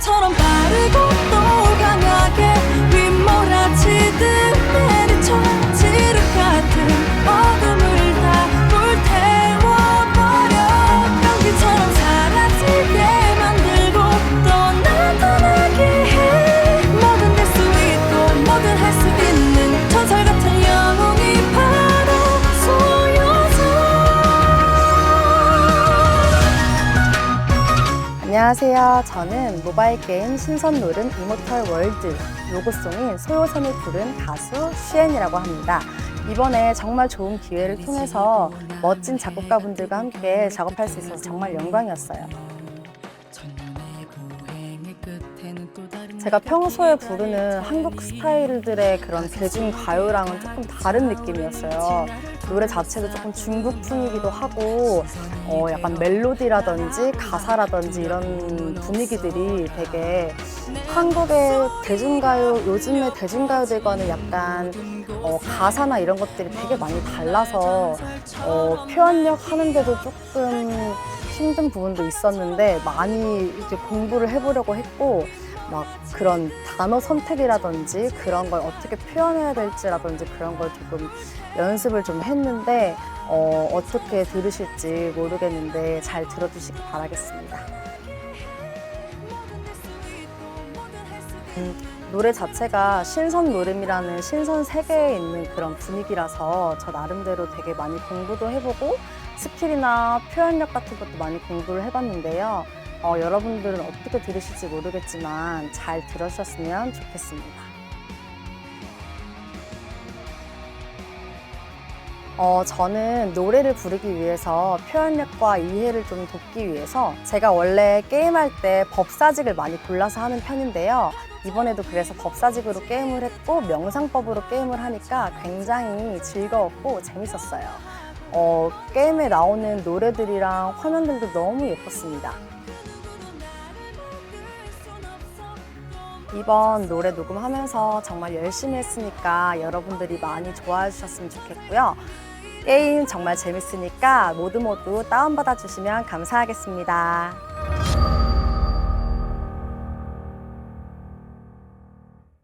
바람처럼 빠르고 안녕하세요. 저는 모바일 게임 신선 노름 이모털 월드 로고송인 소요선을 부른 가수 슈엔이라고 합니다. 이번에 정말 좋은 기회를 통해서 멋진 작곡가분들과 함께 작업할 수 있어서 정말 영광이었어요. 제가 평소에 부르는 한국 스타일들의 그런 대중 가요랑은 조금 다른 느낌이었어요. 노래 자체도 조금 중국풍이기도 하고, 어, 약간 멜로디라든지 가사라든지 이런 분위기들이 되게 한국의 대중가요, 요즘의 대중가요들과는 약간 어, 가사나 이런 것들이 되게 많이 달라서 어, 표현력 하는데도 조금 힘든 부분도 있었는데 많이 이제 공부를 해보려고 했고 막 그런 단어 선택이라든지 그런 걸 어떻게 표현해야 될지라든지 그런 걸 조금 연습을 좀 했는데 어, 어떻게 들으실지 모르겠는데 잘 들어주시기 바라겠습니다. 음, 노래 자체가 신선 노름이라는 신선 세계에 있는 그런 분위기라서 저 나름대로 되게 많이 공부도 해보고 스킬이나 표현력 같은 것도 많이 공부를 해봤는데요. 어, 여러분들은 어떻게 들으실지 모르겠지만 잘 들으셨으면 좋겠습니다. 어, 저는 노래를 부르기 위해서 표현력과 이해를 좀 돕기 위해서 제가 원래 게임할 때 법사직을 많이 골라서 하는 편인데요. 이번에도 그래서 법사직으로 게임을 했고 명상법으로 게임을 하니까 굉장히 즐거웠고 재밌었어요. 어, 게임에 나오는 노래들이랑 화면들도 너무 예뻤습니다. 이번 노래 녹음하면서 정말 열심히 했으니까 여러분들이 많이 좋아해 주셨으면 좋겠고요. 게임 정말 재밌으니까 모두 모두 다운받아 주시면 감사하겠습니다.